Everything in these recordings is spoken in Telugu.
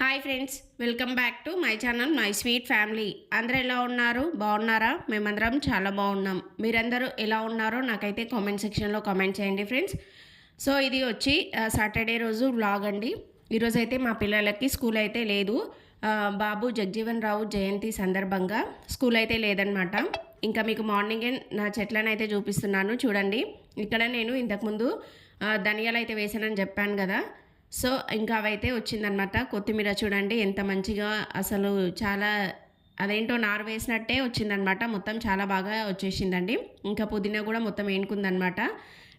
Hi friends welcome back to my channel my sweet family. అందరూ ఎలా ఉన్నారు? బాగున్నారా? మేమందరం చాలా బాగున్నాం. మీరందరూ ఎలా ఉన్నారో నాకైతే కామెంట్ సెక్షన్లో కామెంట్ చేయండి ఫ్రెండ్స్. సో ఇది వచ్చి సాటర్డే రోజు వ్లాగ్ అండి. ఈరోజు అయితే మా పిల్లలకి స్కూల్ అయితే లేదు బాబు జగ్జీవన్ రావు జయంతి సందర్భంగా స్కూల్ అయితే లేదనమాట ఇంకా మీకు మార్నింగే నా చెట్లను అయితే చూపిస్తున్నాను చూడండి. ఇక్కడ నేను ఇంతకుముందు ధనియాలు అయితే వేసానని చెప్పాను కదా. సో ఇంకా అవైతే వచ్చిందనమాట కొత్తిమీర చూడండి ఎంత మంచిగా అసలు చాలా అదేంటో నారు వేసినట్టే వచ్చిందనమాట మొత్తం చాలా బాగా వచ్చేసిందండి. ఇంకా పుదీనా కూడా మొత్తం ఏనుకుందనమాట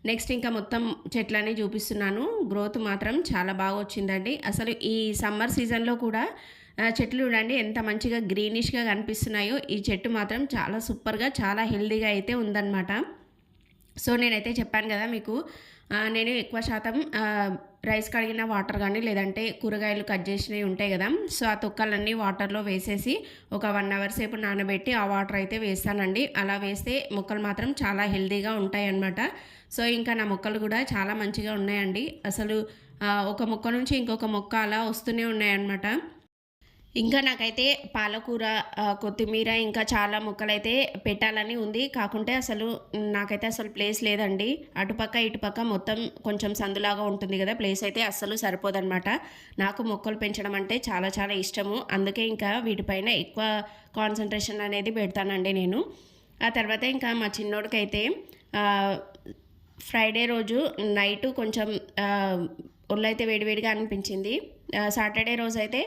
నెక్స్ట్ ఇంకా మొత్తం చెట్లని చూపిస్తున్నాను. గ్రోత్ మాత్రం చాలా బాగా వచ్చిందండి. అసలు ఈ సమ్మర్ సీజన్లో కూడా చెట్లు చూడండి ఎంత మంచిగా గ్రీనిష్గా కనిపిస్తున్నాయో. ఈ చెట్టు మాత్రం చాలా సూపర్గా చాలా హెల్దీగా అయితే ఉందన్నమాట. సో నేనైతే చెప్పాను కదా మీకు నేను ఎక్కువ శాతం రైస్ కడిగిన వాటర్ కానీ లేదంటే కూరగాయలు కట్ చేసినవి ఉంటాయి కదా సో ఆ తొక్కలన్నీ వాటర్లో వేసేసి ఒక వన్ అవర్ సేపు నానబెట్టి ఆ వాటర్ అయితే వేస్తానండి. అలా వేస్తే మొక్కలు మాత్రం చాలా హెల్దీగా ఉంటాయి అన్నమాట సో ఇంకా నా మొక్కలు కూడా చాలా మంచిగా ఉన్నాయండి. అసలు ఒక మొక్క నుంచి ఇంకొక మొక్క అలా వస్తూనే ఉన్నాయన్నమాట. ఇంకా నాకైతే పాలకూర కొత్తిమీర ఇంకా చాలా మొక్కలైతే పెట్టాలని ఉంది. కాకుంటే అసలు నాకైతే అసలు ప్లేస్ లేదండి. అటుపక్క ఇటుపక్క మొత్తం కొంచెం సందులాగా ఉంటుంది కదా ప్లేస్ అయితే అస్సలు సరిపోదన్నమాట. నాకు మొక్కలు పెంచడం అంటే చాలా చాలా ఇష్టము. అందుకే ఇంకా వీటిపైన ఎక్కువ కాన్సన్ట్రేషన్ అనేది పెడతానండి నేను. ఆ తర్వాత ఇంకా మా చిన్నోడికైతే ఫ్రైడే రోజు నైట్ కొంచెం ఒళ్ళైతే వేడివేడిగా అనిపించింది. సాటర్డే రోజు అయితే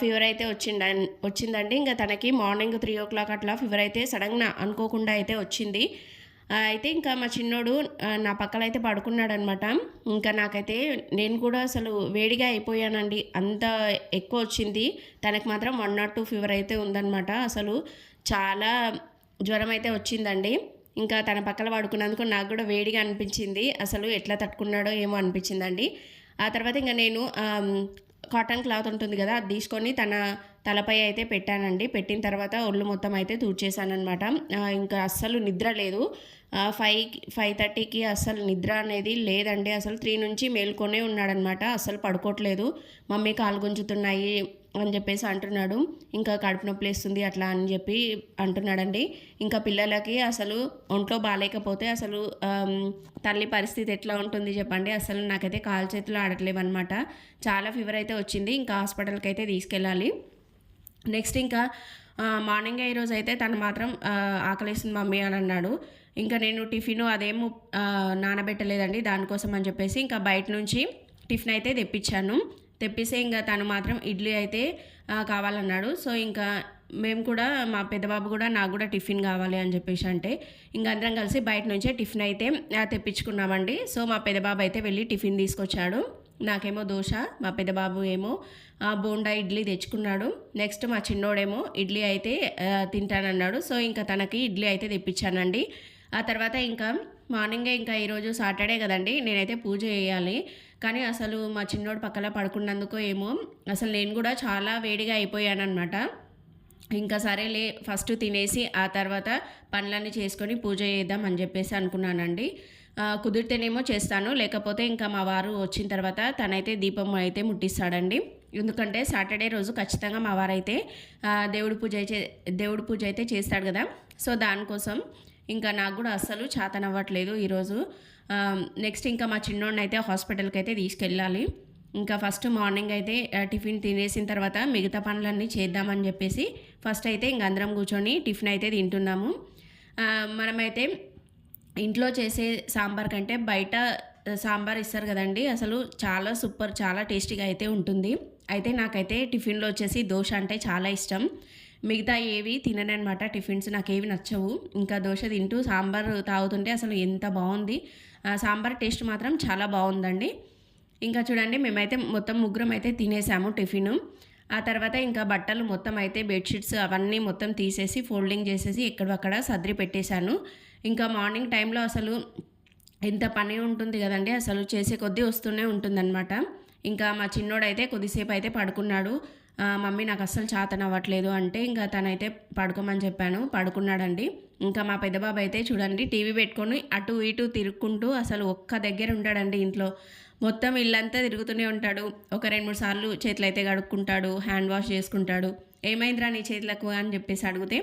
ఫీవర్ అయితే వచ్చిండ వచ్చిందండి. ఇంకా తనకి మార్నింగ్ త్రీ ఓ క్లాక్ అట్లా ఫీవర్ అయితే సడన్గా అనుకోకుండా అయితే వచ్చింది. అయితే ఇంకా మా చిన్నోడు నా పక్కన అయితే పడుకున్నాడు అనమాట ఇంకా నాకైతే నేను కూడా అసలు వేడిగా అయిపోయానండి. అంత ఎక్కువ వచ్చింది. తనకు మాత్రం వన్ నాట్ టూ ఫీవర్ అయితే ఉందన్నమాట అసలు చాలా జ్వరం అయితే వచ్చిందండి. ఇంకా తన పక్కన పడుకున్నందుకు నాకు కూడా వేడిగా అనిపించింది. అసలు ఎట్లా తట్టుకున్నాడో ఏమో అనిపించిందండి. ఆ తర్వాత ఇంకా నేను కాటన్ క్లాత్ ఉంటుంది కదా అది తీసుకొని తన తలపై అయితే పెట్టానండి. పెట్టిన తర్వాత ఒళ్ళు మొత్తం అయితే తూడ్చేశానమాట ఇంకా అస్సలు నిద్ర లేదు. ఫైవ్ ఫైవ్ థర్టీకి అస్సలు నిద్ర అనేది లేదండి. అసలు త్రీ నుంచి మేల్కొనే ఉన్నాడనమాట అస్సలు పడుకోవట్లేదు. మమ్మీ కాలు గుంజుతున్నాయి అని చెప్పేసి అంటున్నాడు. ఇంకా కడుపు నొప్పి వేస్తుంది అట్లా అని చెప్పి అంటున్నాడండి. ఇంకా పిల్లలకి అసలు ఒంట్లో బాగాలేకపోతే అసలు తల్లి పరిస్థితి ఎట్లా ఉంటుంది చెప్పండి. అసలు నాకైతే కాలు చేతులు ఆడట్లేవు అనమాట చాలా ఫీవర్ అయితే వచ్చింది. ఇంకా హాస్పిటల్కి అయితే తీసుకెళ్ళాలి. నెక్స్ట్ ఇంకా మార్నింగ్ మార్నింగ్ ఈరోజు అయితే తను మాత్రం ఆకలేసింది మమ్మీ అని అన్నాడు. ఇంకా నేను టిఫిన్ అదేమో నానబెట్టలేదండి దానికోసం అని చెప్పేసి ఇంకా బయట నుంచి టిఫిన్ అయితే తెప్పించాను. తెప్పిస్తే ఇంకా తను మాత్రం ఇడ్లీ అయితే కావాలన్నాడు. సో ఇంకా మేము కూడా మా పెద్దబాబు కూడా నాకు కూడా టిఫిన్ కావాలి అని చెప్పేసి అంటే ఇంకా అందరం కలిసి బయట నుంచే టిఫిన్ అయితే తెప్పించుకున్నామండి. సో మా పెద్దబాబు అయితే వెళ్ళి టిఫిన్ తీసుకొచ్చాడు. నాకేమో దోశ మా పెద్దబాబు ఏమో ఆ, బోండా ఇడ్లీ తెచ్చుకున్నాడు. నెక్స్ట్ మా చిన్నోడేమో ఇడ్లీ అయితే తింటానన్నాడు. సో ఇంకా తనకి ఇడ్లీ అయితే తెప్పించానండి. ఆ తర్వాత ఇంకా మార్నింగే ఇంకా ఈరోజు సాటర్డే కదండి నేనైతే పూజ చేయాలి. కానీ అసలు మా చిన్నోడు పక్కన పడుకున్నందుకో ఏమో అసలు నేను కూడా చాలా వేడిగా అయిపోయానమాట ఇంకా సరేలే ఫస్ట్ తినేసి ఆ తర్వాత పనులన్నీ చేసుకొని పూజ చేద్దాం అని చెప్పేసి అనుకున్నానండి. కుదిరితేనేమో చేస్తాను. లేకపోతే ఇంకా మా వారు వచ్చిన తర్వాత తనైతే దీపం అయితే ముట్టిస్తాడండి. ఎందుకంటే సాటర్డే రోజు ఖచ్చితంగా మా వారైతే దేవుడి పూజ అయితే దేవుడి పూజ అయితే చేస్తాడు కదా. సో దానికోసం ఇంకా నాకు కూడా అస్సలు చేతనవ్వట్లేదు ఈరోజు. నెక్స్ట్ ఇంకా మా చిన్నోడిని అయితే హాస్పిటల్కి అయితే తీసుకెళ్ళాలి. ఇంకా ఫస్ట్ మార్నింగ్ అయితే టిఫిన్ తినేసిన తర్వాత మిగతా పనులన్నీ చేద్దామని చెప్పేసి ఫస్ట్ అయితే ఇంక అందరం కూర్చొని టిఫిన్ అయితే తింటున్నాము. మనమైతే ఇంట్లో చేసే సాంబార్ కంటే బయట సాంబార్ ఇస్తారు కదండి. అసలు చాలా సూపర్ చాలా టేస్టీగా అయితే ఉంటుంది. అయితే నాకైతే టిఫిన్లో వచ్చేసి దోశ అంటే చాలా ఇష్టం. మిగతా ఏవి తిననమాట టిఫిన్స్ నాకు ఏవి నచ్చవు. ఇంకా దోశ తింటూ సాంబార్ తాగుతుంటే అసలు ఎంత బాగుంది. ఆ, సాంబార్ టేస్ట్ మాత్రం చాలా బాగుందండి. ఇంకా చూడండి మేమైతే మొత్తం ముగ్గురం అయితే తినేసాము టిఫిన్. ఆ తర్వాత ఇంకా బట్టలు మొత్తం అయితే బెడ్షీట్స్ అవన్నీ మొత్తం తీసేసి ఫోల్డింగ్ చేసేసి ఎక్కడక్కడ సర్ది పెట్టేశాను. ఇంకా మార్నింగ్ టైంలో అసలు ఎంత పని ఉంటుంది కదండి అసలు చేసే కొద్దీ వస్తూనే ఉంటుందన్నమాట. ఇంకా మా చిన్నోడైతే కొద్దిసేపు అయితే పడుకున్నాడు మమ్మీ నాకు అస్సలు చాతనవ్వట్లేదు అంటే ఇంకా తనైతే పడుకోమని చెప్పాను పడుకున్నాడండి. ఇంకా మా పెద్దబాబు అయితే చూడండి టీవీ పెట్టుకొని అటు ఇటు తిరుక్కుంటూ అసలు ఒక్క దగ్గర ఉంటాడండి ఇంట్లో. మొత్తం ఇల్లంతా తిరుగుతూనే ఉంటాడు. ఒక రెండు మూడు సార్లు చేతులు అయితే కడుక్కుంటాడు హ్యాండ్ వాష్ చేసుకుంటాడు. ఏమైందిరా నీ చేతులకు అని చెప్పేసి అడిగితే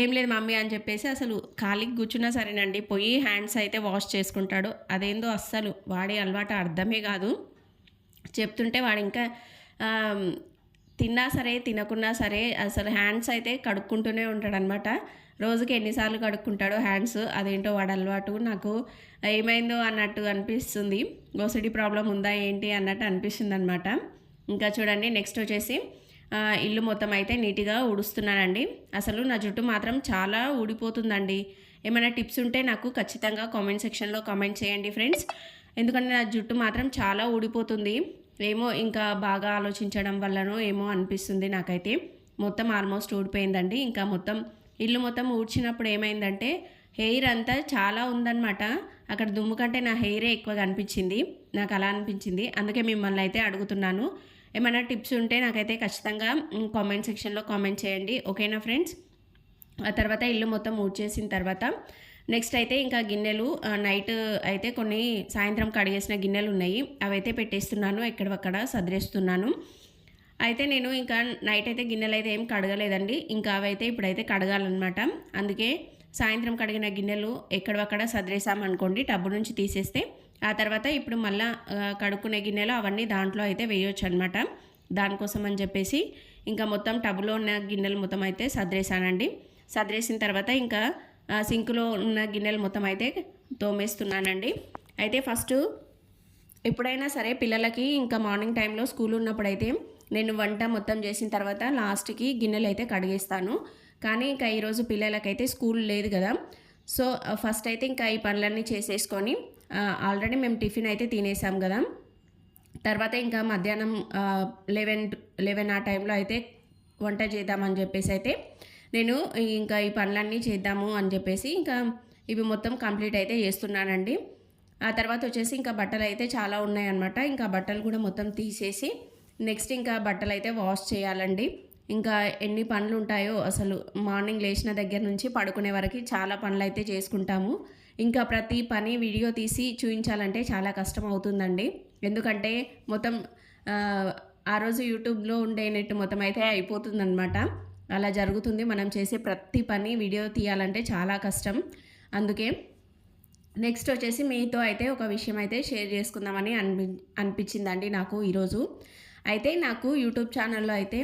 ఏం లేదు మమ్మీ అని చెప్పేసి అసలు ఖాళీకి కూర్చున్నా సరేనండి. పోయి హ్యాండ్స్ అయితే వాష్ చేసుకుంటాడు. అదేందో అస్సలు వాడి అలవాటు అర్థమే కాదు. చెప్తుంటే వాడు ఇంకా తిన్నా సరే తినకున్నా సరే అసలు హ్యాండ్స్ అయితే కడుక్కుంటూనే ఉంటాడనమాట రోజుకి ఎన్నిసార్లు కడుక్కుంటాడో హ్యాండ్స్ అదేంటో వాడు అలవాటు. నాకు ఏమైందో అన్నట్టు అనిపిస్తుంది. ఓసిడి ప్రాబ్లం ఉందా ఏంటి అన్నట్టు అనిపిస్తుంది అనమాట ఇంకా చూడండి నెక్స్ట్ వచ్చేసి ఇల్లు మొత్తం అయితే నీట్గా ఊడుస్తున్నానండి. అసలు నా జుట్టు మాత్రం చాలా ఊడిపోతుందండి. ఏమైనా టిప్స్ ఉంటే నాకు ఖచ్చితంగా కామెంట్ సెక్షన్లో కామెంట్ చేయండి ఫ్రెండ్స్. ఎందుకంటే నా జుట్టు మాత్రం చాలా ఊడిపోతుంది. ఏమో ఇంకా బాగా ఆలోచించడం వల్లనో ఏమో అనిపిస్తుంది నాకైతే. మొత్తం ఆల్మోస్ట్ ఊడిపోయిందండి. ఇంకా మొత్తం ఇల్లు మొత్తం ఊడ్చినప్పుడు ఏమైందంటే హెయిర్ అంతా చాలా ఉందన్నమాట. అక్కడ దుమ్ము కంటే నా హెయిరే ఎక్కువగా అనిపించింది నాకు అలా అనిపించింది. అందుకే మిమ్మల్ని అయితే అడుగుతున్నాను. ఏమైనా టిప్స్ ఉంటే నాకైతే ఖచ్చితంగా కామెంట్ సెక్షన్లో కామెంట్ చేయండి. ఓకేనా ఫ్రెండ్స్ ఆ తర్వాత ఇల్లు మొత్తం ఊడ్చేసిన తర్వాత నెక్స్ట్ అయితే ఇంకా గిన్నెలు నైట్ అయితే కొన్ని సాయంత్రం కడిగేసిన గిన్నెలు ఉన్నాయి. అవైతే పెట్టేస్తున్నాను ఎక్కడవక్కడ సదిరేస్తున్నాను. అయితే నేను ఇంకా నైట్ అయితే గిన్నెలు అయితే ఏం కడగలేదండి. ఇంకా అవైతే ఇప్పుడైతే కడగాలన్నమాట. అందుకే సాయంత్రం కడిగిన గిన్నెలు ఎక్కడవక్కడ సదిరేసామనుకోండి టబ్బు నుంచి తీసేస్తే ఆ తర్వాత ఇప్పుడు మళ్ళా కడుక్కునే గిన్నెలు అవన్నీ దాంట్లో అయితే వేయొచ్చు అనమాట దానికోసం అని చెప్పేసి ఇంకా మొత్తం టబ్లో ఉన్న గిన్నెలు మొత్తం అయితే సదిరేసానండి సదిరేసిన తర్వాత ఇంకా సింకులో ఉన్న గిన్నెలు మొత్తం అయితే తోమేస్తున్నానండి. అయితే ఫస్ట్ ఎప్పుడైనా సరే పిల్లలకి ఇంకా మార్నింగ్ టైంలో స్కూల్ ఉన్నప్పుడైతే నేను వంట మొత్తం చేసిన తర్వాత లాస్ట్కి గిన్నెలు అయితే కడిగేస్తాను. కానీ ఇంకా ఈరోజు పిల్లలకైతే స్కూల్ లేదు కదా. సో ఫస్ట్ అయితే ఇంకా ఈ పనులన్నీ చేసేసుకొని ఆల్రెడీ మేము టిఫిన్ అయితే తినేసాం కదా. తర్వాత ఇంకా మధ్యాహ్నం లెవెన్ లెవెన్ ఆ టైంలో అయితే వంట చేద్దామని చెప్పేసి అయితే నేను ఇంకా ఈ పనులన్నీ చేద్దాము అని చెప్పేసి ఇంకా ఇవి మొత్తం కంప్లీట్ అయితే చేస్తున్నానండి. ఆ తర్వాత వచ్చేసి ఇంకా బట్టలు అయితే చాలా ఉన్నాయన్నమాట. ఇంకా బట్టలు కూడా మొత్తం తీసేసి నెక్స్ట్ ఇంకా బట్టలు అయితే వాష్ చేయాలండి. ఇంకా ఎన్ని పనులు ఉంటాయో అసలు మార్నింగ్ లేచిన దగ్గర నుంచి పడుకునే వరకు చాలా పనులు అయితే చేసుకుంటాము. ఇంకా ప్రతి పని వీడియో తీసి చూపించాలంటే చాలా కష్టం అవుతుందండి ఎందుకంటే మొత్తం ఆ, రోజు యూట్యూబ్లో ఉండే నెట్ మొత్తం అయితే అయిపోతుందన్నమాట. అలా జరుగుతుంది. మనం చేసే ప్రతి పని వీడియో తీయాలంటే చాలా కష్టం. అందుకే నెక్స్ట్ వచ్చేసి మీతో అయితే ఒక విషయం అయితే షేర్ చేసుకుందామని అనిపి అనిపించిందండి నాకు ఈరోజు. అయితే నాకు యూట్యూబ్ ఛానల్లో అయితే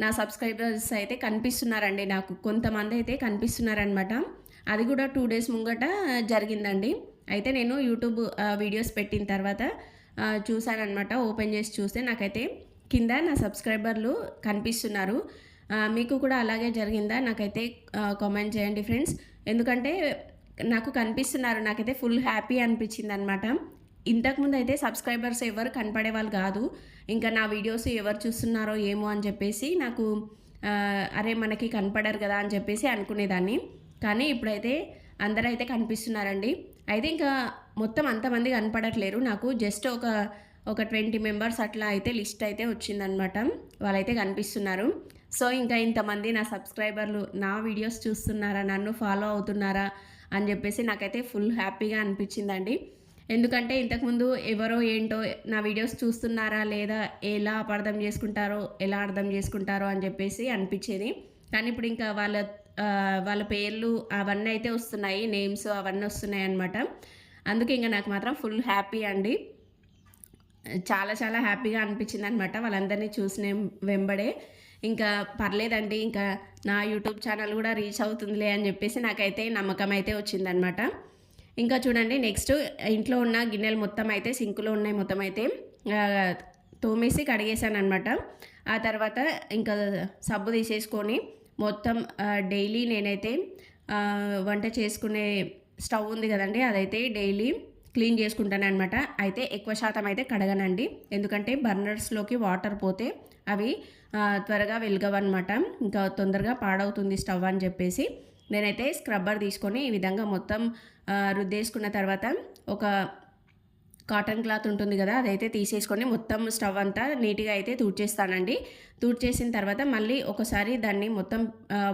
నా సబ్స్క్రైబర్స్ అయితే కనిపిస్తున్నారండి. నాకు కొంతమంది అయితే కనిపిస్తున్నారనమాట అది కూడా టూ డేస్ ముంగట జరిగిందండి. అయితే నేను యూట్యూబ్ వీడియోస్ పెట్టిన తర్వాత చూశానమాట ఓపెన్ చేసి చూస్తే నాకైతే కింద నా సబ్స్క్రైబర్లు కనిపిస్తున్నారు. మీకు కూడా అలాగే జరిగిందా? నాకైతే కామెంట్ చేయండి ఫ్రెండ్స్ ఎందుకంటే నాకు కనిపిస్తున్నారు. నాకైతే ఫుల్ హ్యాపీ అనిపించింది అనమాట ఇంతకుముందు అయితే సబ్స్క్రైబర్స్ ఎవరు కనపడే వాళ్ళు కాదు. ఇంకా నా వీడియోస్ ఎవరు చూస్తున్నారో ఏమో అని చెప్పేసి నాకు అరే మనకి కనపడరు కదా అని చెప్పేసి అనుకునేదాన్ని. కానీ ఇప్పుడైతే అందరూ అయితే కనిపిస్తున్నారండి. అయితే ఇంకా మొత్తం అంతమంది కనపడట్లేరు. నాకు జస్ట్ ఒక ఒక ట్వంటీ మెంబర్స్ అట్లా అయితే లిస్ట్ అయితే వచ్చిందనమాట వాళ్ళైతే కనిపిస్తున్నారు. సో ఇంకా ఇంతమంది నా సబ్స్క్రైబర్లు నా వీడియోస్ చూస్తున్నారా? నన్ను ఫాలో అవుతున్నారా? అని చెప్పేసి నాకైతే ఫుల్ హ్యాపీగా అనిపించిందండి. ఎందుకంటే ఇంతకుముందు ఎవరో ఏంటో నా వీడియోస్ చూస్తున్నారా లేదా ఎలా అపార్థం చేసుకుంటారో ఎలా అర్థం చేసుకుంటారో అని చెప్పేసి అనిపించేది. కానీ ఇప్పుడు ఇంకా వాళ్ళ వాళ్ళ పేర్లు అవన్నీ అయితే వస్తున్నాయి నేమ్స్ అవన్నీ వస్తున్నాయి అనమాట అందుకే ఇంకా నాకు మాత్రం ఫుల్ హ్యాపీ అండి. చాలా చాలా హ్యాపీగా అనిపించింది అనమాట వాళ్ళందరినీ చూసిన వెంబడే. ఇంకా పర్లేదండి ఇంకా నా యూట్యూబ్ ఛానల్ కూడా రీచ్ అవుతుందిలే అని చెప్పేసి నాకైతే నమ్మకం అయితే వచ్చిందనమాట ఇంకా చూడండి నెక్స్ట్ ఇంట్లో ఉన్న గిన్నెలు మొత్తం అయితే సింకులో ఉన్నాయి మొత్తం అయితే తోమేసి కడిగేసాను అనమాట ఆ తర్వాత ఇంకా సబ్బు తీసేసుకొని మొత్తం డైలీ నేనైతే వంట చేసుకునే స్టవ్ ఉంది కదండి అదైతే డైలీ క్లీన్ చేసుకుంటాను అనమాట అయితే ఎక్కువ శాతం అయితే కడగనండి. ఎందుకంటే బర్నర్స్లోకి వాటర్ పోతే అవి త్వరగా వెలగవన్నమాట. ఇంకా తొందరగా పాడవుతుంది స్టవ్ అని చెప్పేసి. నేనైతే స్క్రబ్బర్ తీసుకొని ఈ విధంగా మొత్తం రుద్దేసుకున్న తర్వాత ఒక కాటన్ క్లాత్ ఉంటుంది కదా అదైతే తీసేసుకొని మొత్తం స్టవ్ అంతా నీట్గా అయితే తూడ్చేస్తానండి. తూడ్చేసిన తర్వాత మళ్ళీ ఒకసారి దాన్ని మొత్తం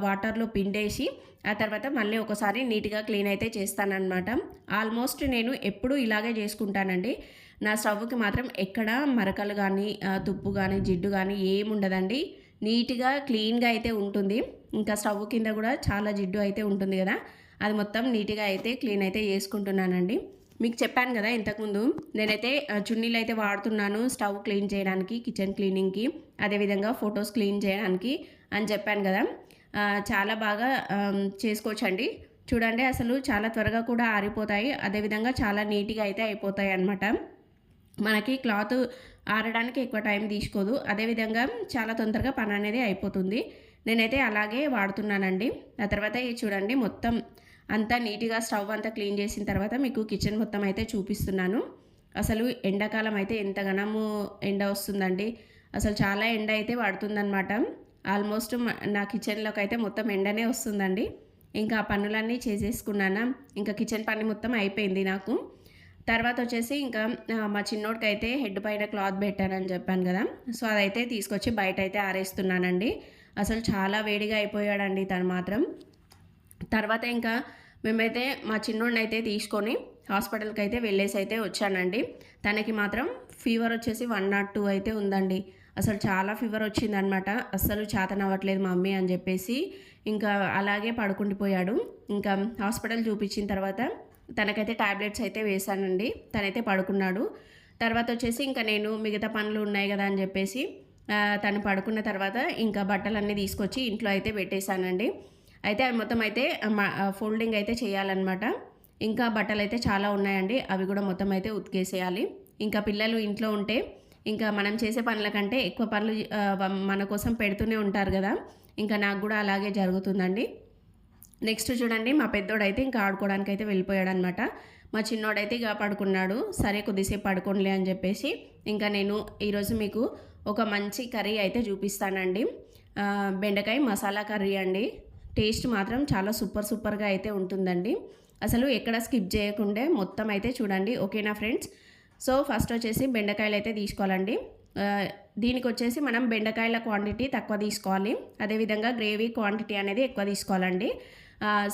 వాటర్లో పిండేసి ఆ తర్వాత మళ్ళీ ఒకసారి నీట్గా క్లీన్ అయితే చేస్తానన్నమాట. ఆల్మోస్ట్ నేను ఎప్పుడూ ఇలాగే చేసుకుంటానండి. నా స్టవ్కి మాత్రం ఎక్కడ మరకలు కానీ తుప్పు కానీ జిడ్డు కానీ ఏమి ఉండదండి నీట్గా క్లీన్గా అయితే ఉంటుంది. ఇంకా స్టవ్ కింద కూడా చాలా జిడ్డు అయితే ఉంటుంది కదా అది మొత్తం నీట్గా అయితే క్లీన్ అయితే చేసుకుంటున్నానండి. మీకు చెప్పాను కదా ఇంతకుముందు. నేనైతే చున్నీలు అయితే వాడుతున్నాను స్టవ్ క్లీన్ చేయడానికి కిచెన్ క్లీనింగ్కి అదేవిధంగా ఫొటోస్ క్లీన్ చేయడానికి అని చెప్పాను కదా. చాలా బాగా చేసుకోవచ్చండి. చూడండి అసలు చాలా త్వరగా కూడా ఆరిపోతాయి. అదేవిధంగా చాలా నీట్గా అయితే అయిపోతాయి అన్నమాట. మనకి క్లాత్ ఆరడానికి ఎక్కువ టైం తీసుకోదు. అదేవిధంగా చాలా తొందరగా పని అనేది అయిపోతుంది. నేనైతే అలాగే వాడుతున్నానండి. ఆ తర్వాత ఇది చూడండి మొత్తం అంతా నీట్గా స్టవ్ అంతా క్లీన్ చేసిన తర్వాత మీకు కిచెన్ మొత్తం అయితే చూపిస్తున్నాను. అసలు ఎండాకాలం అయితే ఎంతగానము ఎండ వస్తుందండి. అసలు చాలా ఎండ అయితే పడుతుందన్నమాట. ఆల్మోస్ట్ నా కిచెన్లోకి అయితే మొత్తం ఎండనే వస్తుందండి. ఇంకా ఆ పనులన్నీ చేసేసుకున్నానా. ఇంకా కిచెన్ పని మొత్తం అయిపోయింది నాకు. తర్వాత వచ్చేసి ఇంకా మా చిన్నోడికి అయితే హెడ్ పైన క్లాత్ పెట్టానని చెప్పాను కదా. సో అదైతే తీసుకొచ్చి బయట అయితే ఆరేస్తున్నానండి. అసలు చాలా వేడిగా అయిపోయాడండి తను మాత్రం. తర్వాత ఇంకా మేమైతే మా చిన్నోడిని అయితే తీసుకొని హాస్పిటల్కి అయితే వెళ్ళేసి అయితే వచ్చానండి. తనకి మాత్రం ఫీవర్ వచ్చేసి వన్ నాట్ టూ అయితే ఉందండి. అసలు చాలా ఫీవర్ వచ్చిందనమాట అస్సలు చేతనవ్వట్లేదు మమ్మీ అని చెప్పేసి ఇంకా అలాగే పడుకుండిపోయాడు ఇంకా హాస్పిటల్ చూపించిన తర్వాత తనకైతే ట్యాబ్లెట్స్ అయితే వేశానండి. తనైతే పడుకున్నాడు. తర్వాత వచ్చేసి ఇంకా నేను మిగతా పనులు ఉన్నాయి కదా అని చెప్పేసి తను పడుకున్న తర్వాత ఇంకా బట్టలన్నీ తీసుకొచ్చి ఇంట్లో అయితే పెట్టేశానండి. అయితే అవి మొత్తం అయితే ఫోల్డింగ్ అయితే చేయాలన్నమాట. ఇంకా బట్టలు అయితే చాలా ఉన్నాయండి. అవి కూడా మొత్తం అయితే ఉతికేసేయాలి. ఇంకా పిల్లలు ఇంట్లో ఉంటే ఇంకా మనం చేసే పనుల కంటే ఎక్కువ పనులు మన కోసం పెడుతూనే ఉంటారు కదా. ఇంకా నాకు కూడా అలాగే జరుగుతుందండి. నెక్స్ట్ చూడండి మా పెద్దోడైతే ఇంకా ఆడుకోవడానికి అయితే వెళ్ళిపోయాడు అనమాట మా చిన్నోడైతే ఇక పడుకున్నాడు. సరే కొద్దిసేపు పడుకోనిలే అని చెప్పేసి ఇంకా నేను ఈరోజు మీకు ఒక మంచి కర్రీ అయితే చూపిస్తానండి. బెండకాయ మసాలా కర్రీ అండి. టేస్ట్ మాత్రం చాలా సూపర్ సూపర్గా అయితే ఉంటుందండి. అసలు ఎక్కడ స్కిప్ చేయకుండా మొత్తం అయితే చూడండి. ఓకేనా ఫ్రెండ్స్? సో ఫస్ట్ వచ్చేసి బెండకాయలు అయితే తీసుకోవాలండి. దీనికి వచ్చేసి మనం బెండకాయల క్వాంటిటీ తక్కువ తీసుకోవాలి. అదేవిధంగా గ్రేవీ క్వాంటిటీ అనేది ఎక్కువ తీసుకోవాలండి.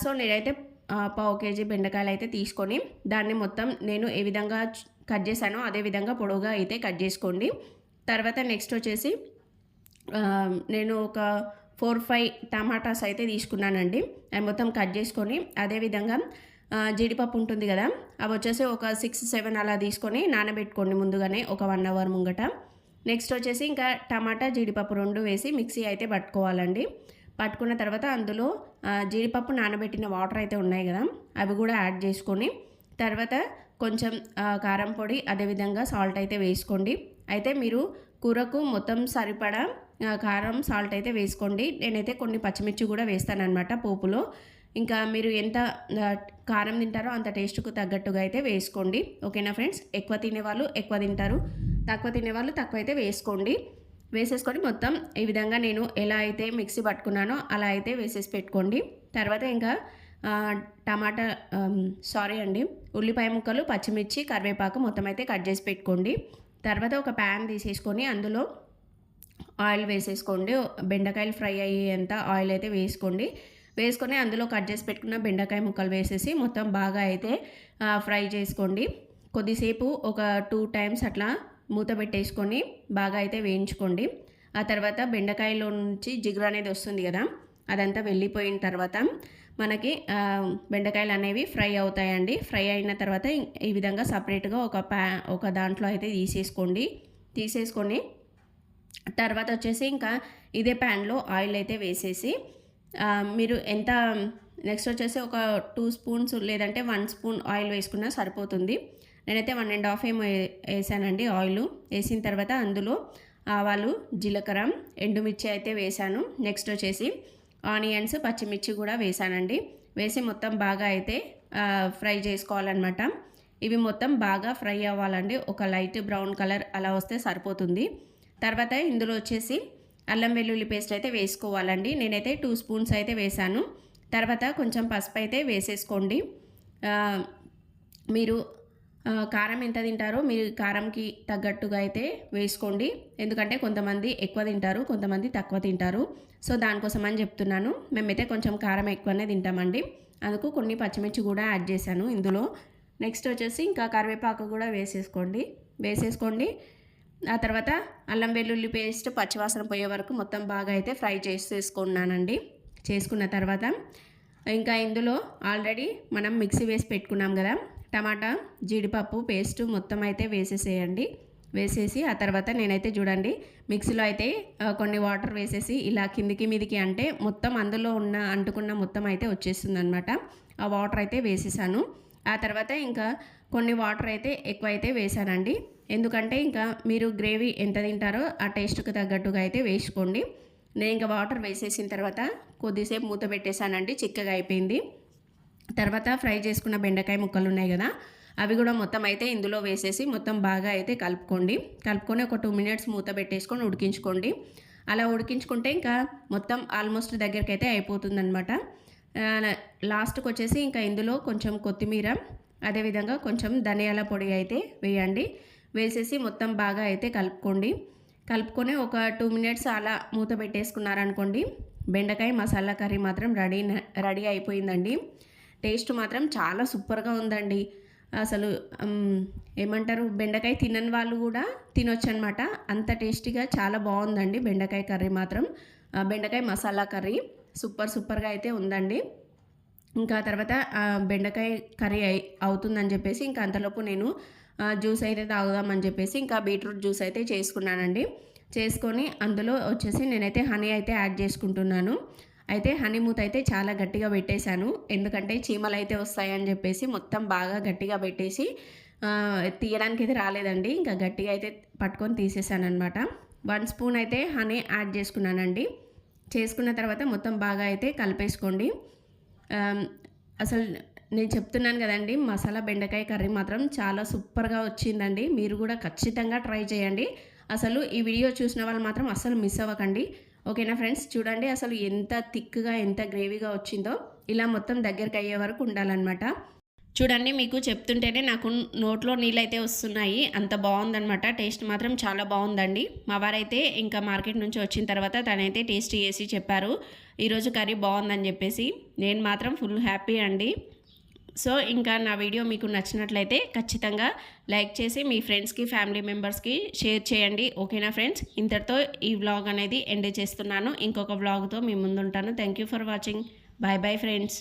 సో నేనైతే పావు కేజీ బెండకాయలు అయితే తీసుకొని దాన్ని మొత్తం నేను ఏ విధంగా కట్ చేశానో అదే విధంగా పొడవుగా అయితే కట్ చేసుకోండి. తర్వాత నెక్స్ట్ వచ్చేసి నేను ఒక ఫోర్ ఫైవ్ టమాటాస్ అయితే తీసుకున్నానండి. అవి మొత్తం కట్ చేసుకొని అదేవిధంగా జీడిపప్పు ఉంటుంది కదా అవి వచ్చేసి ఒక సిక్స్ సెవెన్ అలా తీసుకొని నానబెట్టుకోండి ముందుగానే ఒక వన్ అవర్ ముంగట. నెక్స్ట్ వచ్చేసి ఇంకా టమాటా జీడిపప్పు రెండు వేసి మిక్సీ అయితే పట్టుకోవాలండి. పట్టుకున్న తర్వాత అందులో జీడిపప్పు నానబెట్టిన వాటర్ అయితే ఉన్నాయి కదా అవి కూడా యాడ్ చేసుకొని తర్వాత కొంచెం కారం పొడి అదేవిధంగా సాల్ట్ అయితే వేసుకోండి. అయితే మీరు కూరకు మొత్తం సరిపడా కారం సాల్ట్ అయితే వేసుకోండి. నేనైతే కొన్ని పచ్చిమిర్చి కూడా వేస్తానన్నమాట పోపులో. ఇంకా మీరు ఎంత కారం తింటారో అంత టేస్ట్కు తగ్గట్టుగా అయితే వేసుకోండి. ఓకేనా ఫ్రెండ్స్? ఎక్కువ తినేవాళ్ళు ఎక్కువ తింటారు. తక్కువ తినేవాళ్ళు తక్కువ అయితే వేసుకోండి. వేసేసుకొని మొత్తం ఈ విధంగా నేను ఎలా అయితే మిక్సీ పట్టుకున్నానో అలా అయితే వేసేసి పెట్టుకోండి. తర్వాత ఇంకా టమాటా సారీ అండి ఉల్లిపాయ ముక్కలు పచ్చిమిర్చి కరివేపాకు మొత్తం అయితే కట్ చేసి పెట్టుకోండి. తర్వాత ఒక ప్యాన్ తీసేసుకొని అందులో ఆయిల్ వేసేసుకోండి. బెండకాయలు ఫ్రై అయ్యేంత ఆయిల్ అయితే వేసుకోండి. వేసుకొని అందులో కట్ చేసి పెట్టుకున్న బెండకాయ ముక్కలు వేసేసి మొత్తం బాగా అయితే ఫ్రై చేసుకోండి. కొద్దిసేపు ఒక టూ టైమ్స్ అట్లా మూత పెట్టేసుకొని బాగా అయితే వేయించుకోండి. ఆ తర్వాత బెండకాయలో నుంచి జిగురు అనేది వస్తుంది కదా అదంతా వెళ్ళిపోయిన తర్వాత మనకి బెండకాయలు అనేవి ఫ్రై అవుతాయండి. ఫ్రై అయిన తర్వాత ఈ విధంగా సపరేట్గా ఒక ప్యా ఒక దాంట్లో అయితే తీసేసుకోండి. తీసేసుకొని తర్వాత వచ్చేసి ఇంకా ఇదే ప్యాన్లో ఆయిల్ అయితే వేసేసి మీరు ఎంత నెక్స్ట్ వచ్చేసి ఒక టూ స్పూన్స్ లేదంటే వన్ స్పూన్ ఆయిల్ వేసుకున్నా సరిపోతుంది. నేనైతే వన్ అండ్ హాఫ్ ఏం వేసానండి ఆయిల్. వేసిన తర్వాత అందులో ఆవాలు జీలకర్ర ఎండుమిర్చి అయితే వేసాను. నెక్స్ట్ వచ్చేసి ఆనియన్స్ పచ్చిమిర్చి కూడా వేసానండి. వేసి మొత్తం బాగా అయితే ఫ్రై చేసుకోవాలన్నమాట. ఇవి మొత్తం బాగా ఫ్రై అవ్వాలండి. ఒక లైట్ బ్రౌన్ కలర్ అలా వస్తే సరిపోతుంది. తర్వాత ఇందులో వచ్చేసి అల్లం వెల్లుల్లి పేస్ట్ అయితే వేసుకోవాలండి. నేనైతే టూ స్పూన్స్ అయితే వేసాను తర్వాత కొంచెం పసుపు అయితే వేసేసుకోండి. మీరు కారం ఎంత తింటారో మీరు కారంకి తగ్గట్టుగా అయితే వేసుకోండి. ఎందుకంటే కొంతమంది ఎక్కువ తింటారు కొంతమంది తక్కువ తింటారు. సో దానికోసం అని చెప్తున్నాను. మేమైతే కొంచెం కారం ఎక్కువనే తింటామండి. అందుకు కొన్ని పచ్చిమిర్చి కూడా యాడ్ చేశాను ఇందులో. నెక్స్ట్ వచ్చేసి ఇంకా కరివేపాకు కూడా వేసేసుకోండి. వేసేసుకోండి. ఆ తర్వాత అల్లం వెల్లుల్లి పేస్ట్ పచ్చివాసన పోయే వరకు మొత్తం బాగా అయితే ఫ్రై చేసుకున్నానండి. చేసుకున్న తర్వాత ఇంకా ఇందులో ఆల్రెడీ మనం మిక్సీ వేసి పెట్టుకున్నాం కదా టమాటా జీడిపప్పు పేస్ట్ మొత్తం అయితే వేసేసేయండి. వేసేసి ఆ తర్వాత నేనైతే చూడండి మిక్సీలో అయితే కొన్ని వాటర్ వేసేసి ఇలా కిందికి మీదికి అంటే మొత్తం అందులో ఉన్న అంటుకున్న మొత్తం అయితే వచ్చేస్తుంది అనమాట ఆ వాటర్ అయితే వేసేసాను. ఆ తర్వాత ఇంకా కొన్ని వాటర్ అయితే ఎక్కువ అయితే వేసానండి ఎందుకంటే ఇంకా మీరు గ్రేవీ ఎంత తింటారో ఆ టేస్ట్కి తగ్గట్టుగా అయితే వేసుకోండి. నేను ఇంకా వాటర్ వేసేసిన తర్వాత కొద్దిసేపు మూత పెట్టేశానండి. చిక్కగా అయిపోయింది. తర్వాత ఫ్రై చేసుకున్న బెండకాయ ముక్కలు ఉన్నాయి కదా అవి కూడా మొత్తం అయితే ఇందులో వేసేసి మొత్తం బాగా అయితే కలుపుకోండి. కలుపుకొని ఒక టూ మినిట్స్ మూత పెట్టేసుకొని ఉడికించుకోండి. అలా ఉడికించుకుంటే ఇంకా మొత్తం ఆల్మోస్ట్ దగ్గరికి అయితే అయిపోతుందనమాట లాస్ట్కి వచ్చేసి ఇంకా ఇందులో కొంచెం కొత్తిమీర అదేవిధంగా కొంచెం ధనియాల పొడి అయితే వేయండి. వేసేసి మొత్తం బాగా అయితే కలుపుకోండి. కలుపుకొని ఒక టూ మినిట్స్ అలా మూత పెట్టేసుకున్నారనుకోండి బెండకాయ మసాలా కర్రీ మాత్రం రెడీ రెడీ అయిపోయిందండి. టేస్ట్ మాత్రం చాలా సూపర్గా ఉందండి. అసలు ఏమంటారు బెండకాయ తినని వాళ్ళు కూడా తినొచ్చు అనమాట అంత టేస్టీగా చాలా బాగుందండి బెండకాయ కర్రీ మాత్రం. బెండకాయ మసాలా కర్రీ. సూపర్ సూపర్గా అయితే ఉందండి. ఇంకా తర్వాత బెండకాయ కర్రీ అయి అవుతుందని చెప్పేసి ఇంకా అంతలోపు నేను జ్యూస్ అయితే తాగుదామని చెప్పేసి ఇంకా బీట్రూట్ జ్యూస్ అయితే చేసుకున్నానండి. చేసుకొని అందులో వచ్చేసి నేనైతే హనీ అయితే యాడ్ చేసుకుంటున్నాను. అయితే హనీ మూత అయితే చాలా గట్టిగా పెట్టేశాను. ఎందుకంటే చీమలు అయితే వస్తాయని చెప్పేసి మొత్తం బాగా గట్టిగా పెట్టేసి తీయడానికి అయితే రాలేదండి. ఇంకా గట్టిగా అయితే పట్టుకొని తీసేసాను అనమాట వన్ స్పూన్ అయితే హనీ యాడ్ చేసుకున్నానండి. చేసుకున్న తర్వాత మొత్తం బాగా అయితే కలిపేసుకోండి. అసలు నేను చెప్తున్నాను కదండి మసాలా బెండకాయ కర్రీ మాత్రం చాలా సూపర్గా వచ్చిందండి. మీరు కూడా ఖచ్చితంగా ట్రై చేయండి. అసలు ఈ వీడియో చూసిన వాళ్ళు మాత్రం అసలు మిస్ అవ్వకండి. ఓకేనా ఫ్రెండ్స్? చూడండి అసలు ఎంత థిక్గా ఎంత గ్రేవీగా వచ్చిందో. ఇలా మొత్తం దగ్గరికి అయ్యే వరకు ఉండాలన్నమాట. చూడండి మీకు చెప్తుంటేనే నాకు నోట్లో నీళ్ళైతే వస్తున్నాయి. అంత బాగుందనమాట టేస్ట్ మాత్రం చాలా బాగుందండి. మా వారైతే ఇంకా మార్కెట్ నుంచి వచ్చిన తర్వాత తనైతే టేస్ట్ చేసి చెప్పారు. ఈరోజు కర్రీ బాగుందని చెప్పేసి. నేను మాత్రం ఫుల్ హ్యాపీ అండి. సో ఇంకా నా వీడియో మీకు నచ్చినట్లయితే ఖచ్చితంగా లైక్ చేసి మీ ఫ్రెండ్స్కి ఫ్యామిలీ మెంబర్స్కి షేర్ చేయండి. ఓకేనా ఫ్రెండ్స్? ఇంతటితో ఈ వ్లాగ్ అనేది ఎండ్ చేస్తున్నాను. ఇంకొక వ్లాగ్తో మీ ముందుంటాను. Thank you for watching. Bye bye friends.